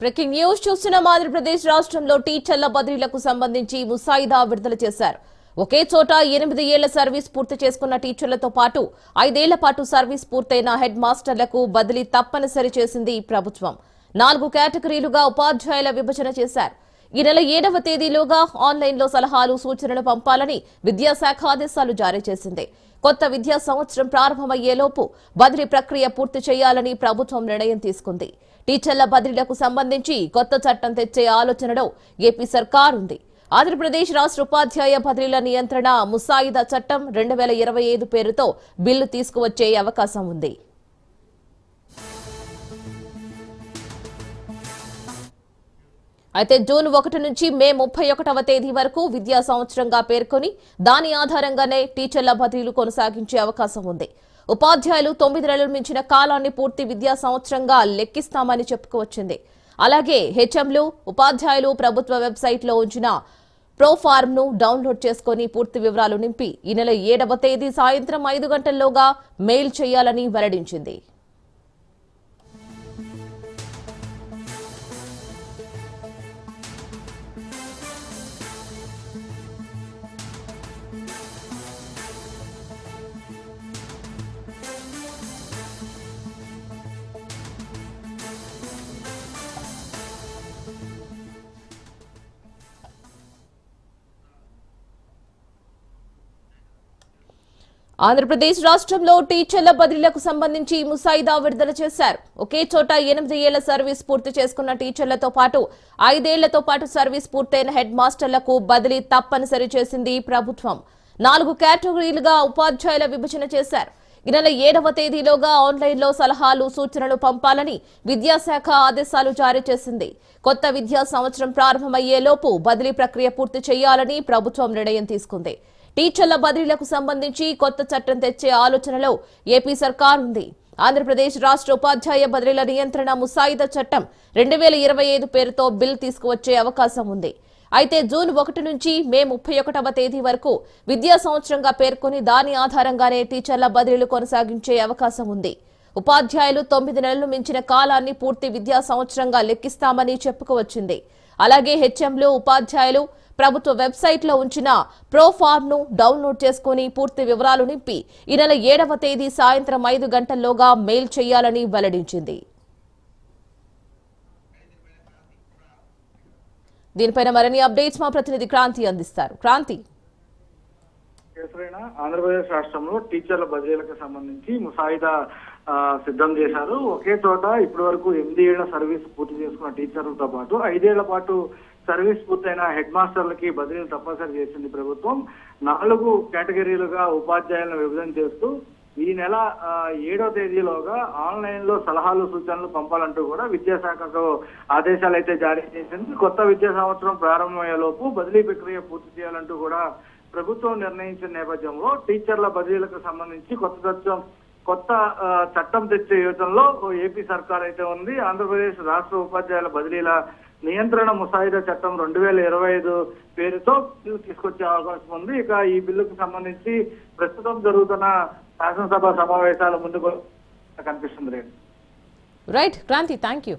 Breaking news చూస్తున్నాం ఆంధ్రప్రదేశ్ రాష్ట్రంలో టీచర్ల బదిలీలకు సంబంధించి ముసాయిదా విడుదల చేశారు. ఒకే చోట ఎనిమిది ఏళ్ళ సర్వీస్ పూర్తి చేసుకున్న టీచర్లతో పాటు ఐదేళ్ళ పాటు సర్వీస్ పూర్తయిన హెడ్ మాస్టర్లకు బదిలీ తప్పనిసరి చేసింది ప్రభుత్వం. నాలుగు కేటగిరీలుగా ఉపాధ్యాయుల విభజన చేశారు. ఈ నెల ఏడవ తేదీలోగా ఆన్లైన్లో సలహాలు సూచనలు పంపాలని విద్యాశాఖ ఆదేశాలు జారీ చేసింది. కొత్త విద్యా సంవత్సరం ప్రారంభమయ్యేలోపు బదిలీ ప్రక్రియ పూర్తి చేయాలని ప్రభుత్వం నిర్ణయం తీసుకుంది. టీచర్ల బదిలీలకు సంబంధించి కొత్త చట్టం తెచ్చే ఆలోచనలో ఏపీ సర్కార్ ఉంది. ఆంధ్రప్రదేశ్ రాష్ట్ర ఉపాధ్యాయ బదిలీల నియంత్రణ ముసాయిదా చట్టం రెండు వేల ఇరవై ఐదు పేరుతో బిల్లు తీసుకువచ్చే అవకాశం ఉంది. అయితే జూన్ ఒకటి నుంచి మే ముప్పై ఒకటవ తేదీ వరకు విద్యా సంవత్సరంగా పేర్కొని దాని ఆధారంగానే టీచర్ల బదిలీలు కొనసాగించే అవకాశం ఉంది. ఉపాధ్యాయులు తొమ్మిది నెలలు మించిన కాలాన్ని పూర్తి విద్యా సంవత్సరంగా లెక్కిస్తామని చెప్పుకువచ్చింది. అలాగే హెచ్ఎంలు ఉపాధ్యాయులు ప్రభుత్వ వెబ్సైట్లో ఉంచిన ప్రోఫార్మ్ను ను డౌన్లోడ్ చేసుకుని పూర్తి వివరాలు నింపి ఈ నెల ఏడవ తేదీ సాయంత్రం ఐదు గంటల్లోగా మెయిల్ చేయాలని వెల్లడించింది. ఆంధ్రప్రదేశ్ రాష్ట్రంలో టీచర్ల బదిలీలకు సంబంధించి ముసాయిదా విడుదల చేశారు. ఒకే చోట ఎనిమిది ఏళ్ళ సర్వీస్ పూర్తి చేసుకున్న టీచర్లతో పాటు ఐదేళ్ళతో పాటు సర్వీస్ పూర్తయిన హెడ్ మాస్టర్లకు బదిలీ తప్పనిసరి చేసింది ప్రభుత్వం. నాలుగు కేటగిరీలుగా ఉపాధ్యాయుల విభజన చేశారు. ఈ నెల ఏడవ తేదీలోగా ఆన్లైన్లో సలహాలు సూచనలు పంపాలని విద్యాశాఖ ఆదేశాలు జారీ చేసింది. కొత్త విద్యా సంవత్సరం ప్రారంభమయ్యేలోపు బదిలీ ప్రక్రియ పూర్తి చేయాలని ప్రభుత్వం నిర్ణయం తీసుకుంది. టీచర్ల బదిలీలకు సంబంధించి కొత్త చట్టం తెచ్చే ఆలోచనలో ఏపీ సర్కార్ ఉంది. ఆంధ్రప్రదేశ్ రాష్ట్ర ఉపాధ్యాయ బదిలీల నియంత్రణ ముసాయిదా చట్టం రెండు వేల ఇరవై ఐదు పేరుతో బిల్ తీసుకువచ్చే అవకాశం ఉంది. అయితే జూన్ ఒకటి నుంచి మే ముప్పై ఒకటవ తేదీ వరకు విద్యా సంవత్సరంగా పేర్కొని దాని ఆధారంగానే టీచర్ల బదిలీలు కొనసాగించే అవకాశం ఉంది. ఉపాధ్యాయులు తొమ్మిది నెలలు మించిన కాలాన్ని పూర్తి విద్యా సంవత్సరంగా లెక్కిస్తామని చెప్పుకోవచ్చింది. అలాగే హెచ్ఎంలు ఉపాధ్యాయులు ప్రభుత్వ వెబ్సైట్లో ఉంచిన ప్రోఫార్మ్ను డౌన్లోడ్ చేసుకుని పూర్తి వివరాలు నింపి ఈ నెల ఏడవ తేదీ సాయంత్రం ఐదు గంటల్లోగా మెయిల్ చేయాలని వెల్లడించింది. దీనిపైన మరిన్ని అప్డేట్స్ మా ప్రతినిధి క్రాంతి అందిస్తారు. క్రాంతి. ఆంధ్రప్రదేశ్ రాష్ట్రంలో టీచర్ల బదిలీలకు సంబంధించి ముసాయిదా సిద్ధం చేశారు. ఒకే చోట ఇప్పటి వరకు ఎనిమిది ఏళ్ళ సర్వీస్ పూర్తి చేసుకున్న టీచర్లతో పాటు ఐదేళ్ళ పాటు సర్వీస్ పూర్తయిన హెడ్ మాస్టర్లకి బదిలీలు తప్పనిసరి చేసింది ప్రభుత్వం. నాలుగు కేటగిరీలుగా ఉపాధ్యాయులను విభజన చేస్తూ ఈ నెల ఏడో తేదీలోగా ఆన్లైన్లో సలహాలు సూచనలు పంపాలంటూ కూడా విద్యాశాఖకు ఆదేశాలు అయితే జారీ చేసింది. కొత్త విద్యా సంవత్సరం ప్రారంభమయ్యేలోపు బదిలీ ప్రక్రియ పూర్తి చేయాలంటూ కూడా ప్రభుత్వం నిర్ణయించిన నేపథ్యంలో టీచర్ల బదిలీలకు సంబంధించి కొత్త చట్టం కొత్త చట్టం తెచ్చే యోచనలో ఏపీ సర్కార్ అయితే ఉంది. ఆంధ్రప్రదేశ్ రాష్ట్ర ఉపాధ్యాయుల బదిలీల నియంత్రణ ముసాయిదా చట్టం రెండు వేల ఇరవై ఐదు పేరుతో తీసుకొచ్చే అవకాశం ఉంది. ఇక ఈ బిల్లుకు సంబంధించి ప్రస్తుతం జరుగుతున్న శాసనసభ సమావేశాల ముందుకు కనిపిస్తుంది. Right Kranti thank you